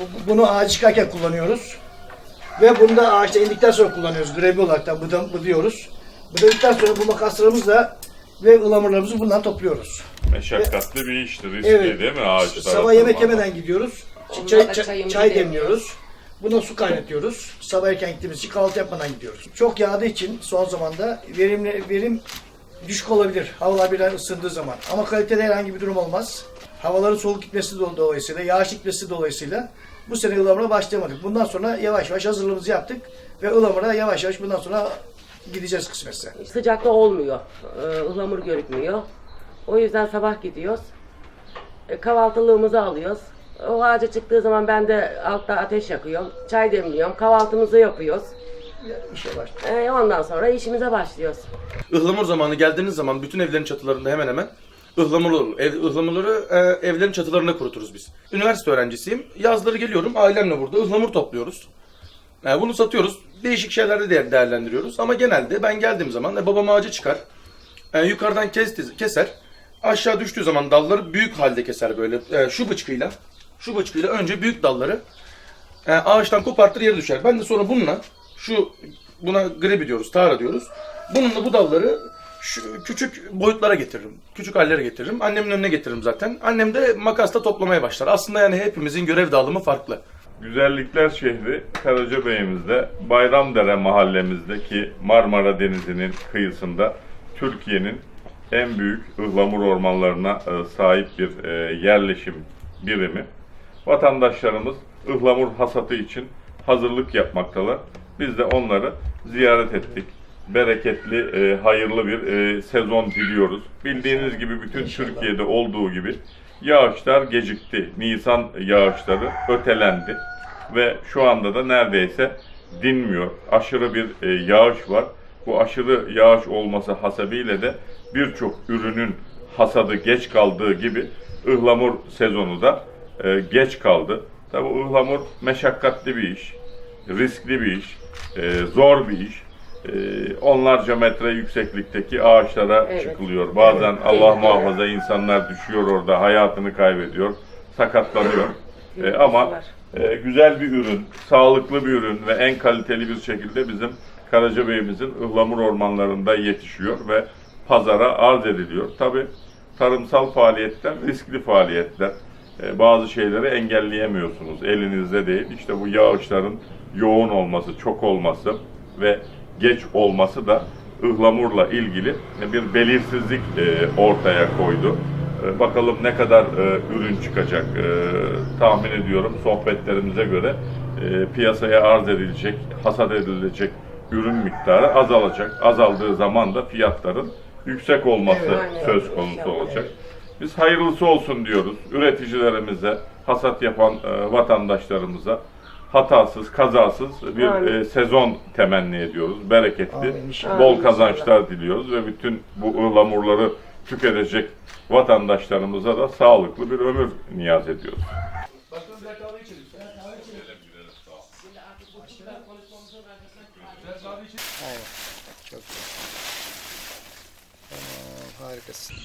Bu- Bunu ağaç çıkarken kullanıyoruz. Ve bunu da ağaçta indikten sonra kullanıyoruz. Grebi olarak da bıda, bıdıyoruz. Bıdadıktan sonra bu makaslarımızla ve ılamurlarımızı bundan topluyoruz. Meşakkatli bir iştir, riskli Evet. değil mi ağaçlar? Sabah yemek atılmadan? yemeden gidiyoruz. Çay, çay, çay demliyoruz. Buna su kaynatıyoruz. Sabah erken gittiğimiz için kahvaltı yapmadan gidiyoruz. Çok yağdığı için son zamanda verimli, verim düşük olabilir. Havalar biraz ısındığı zaman. Ama kalitede herhangi bir durum olmaz. Havaların soğuk gitmesi do- dolayısıyla, yağış gitmesi dolayısıyla bu sene ılamura başlayamadık. Bundan sonra yavaş yavaş hazırlığımızı yaptık ve ılamura yavaş yavaş bundan sonra gideceğiz kısmetse. Sıcakta olmuyor. Ee, ıhlamur görükmüyor. O yüzden sabah gidiyoruz. E, kahvaltılığımızı alıyoruz. O ağaca çıktığı zaman ben de altta ateş yakıyorum. Çay demliyorum. Kahvaltımızı yapıyoruz. İşe baş. E, ondan sonra işimize başlıyoruz. Ihlamur zamanı geldiğiniz zaman bütün evlerin çatılarında hemen hemen ıhlamur olur. Ev, ıhlamurları e, evlerin çatılarında kuruturuz biz. Üniversite öğrencisiyim. Yazları geliyorum ailemle burada ıhlamur topluyoruz. E, bunu satıyoruz. Değişik şeylerde de değerlendiriyoruz. Ama genelde ben geldiğim zaman e, babam ağacı çıkar. E, yukarıdan kesti, keser. Aşağı düştüğü zaman dalları büyük halde keser böyle. E, şu bıçkıyla. Şu bıçkıyla önce büyük dalları e, ağaçtan kopartır yere düşer. Ben de sonra bununla şu buna grebi diyoruz, tara diyoruz. Bununla bu dalları şu küçük boyutlara getiririm. Küçük hallere getiririm. Annemin önüne getiririm zaten. Annem de makasla toplamaya başlar. Aslında yani hepimizin görev dağılımı farklı. Güzellikler şehri Karacabeyimizde Bayramdere mahallemizdeki Marmara Denizi'nin kıyısında Türkiye'nin en büyük ıhlamur ormanlarına e, sahip bir e, yerleşim birimi. Vatandaşlarımız ıhlamur hasatı için hazırlık yapmaktalar. Biz de onları ziyaret ettik. Bereketli, e, hayırlı bir e, sezon diliyoruz. Bildiğiniz gibi bütün Türkiye'de olduğu gibi yağışlar gecikti. Nisan yağışları ötelendi ve şu anda da neredeyse dinmiyor. Aşırı bir e, yağış var. Bu aşırı yağış olması hasebiyle de birçok ürünün hasadı geç kaldığı gibi ıhlamur sezonu da e, geç kaldı. Tabi ıhlamur meşakkatli bir iş, riskli bir iş, e, zor bir iş. E, onlarca metre yükseklikteki ağaçlara Evet. çıkılıyor. Bazen Allah Tehlikeli. muhafaza insanlar düşüyor orada, hayatını kaybediyor, sakatlanıyor. E, ama e, güzel bir ürün, sağlıklı bir ürün ve en kaliteli bir şekilde bizim Karacabeyimizin ıhlamur ormanlarında yetişiyor ve pazara arz ediliyor. Tabi tarımsal faaliyetler riskli faaliyetler. E, bazı şeyleri engelleyemiyorsunuz. Elinizde değil. İşte bu yağışların yoğun olması, çok olması ve geç olması da ıhlamurla ilgili bir belirsizlik e, ortaya koydu. E, Bakalım ne kadar e, ürün çıkacak. Tahmin ediyorum sohbetlerimize göre piyasaya arz edilecek, hasat edilecek ürün miktarı azalacak. Azaldığı zaman da fiyatların yüksek olması söz konusu olacak. Biz hayırlısı olsun diyoruz. Üreticilerimize, hasat yapan vatandaşlarımıza hatasız, kazasız bir Amin. e, sezon temenni ediyoruz. Bereketli, Amin, bol Amin, kazançlar diliyoruz ve bütün bu ıhlamurları tüketecek vatandaşlarımıza da sağlıklı bir ömür niyaz ediyoruz. Aynen. Çok güzel. Tamam, harikasın.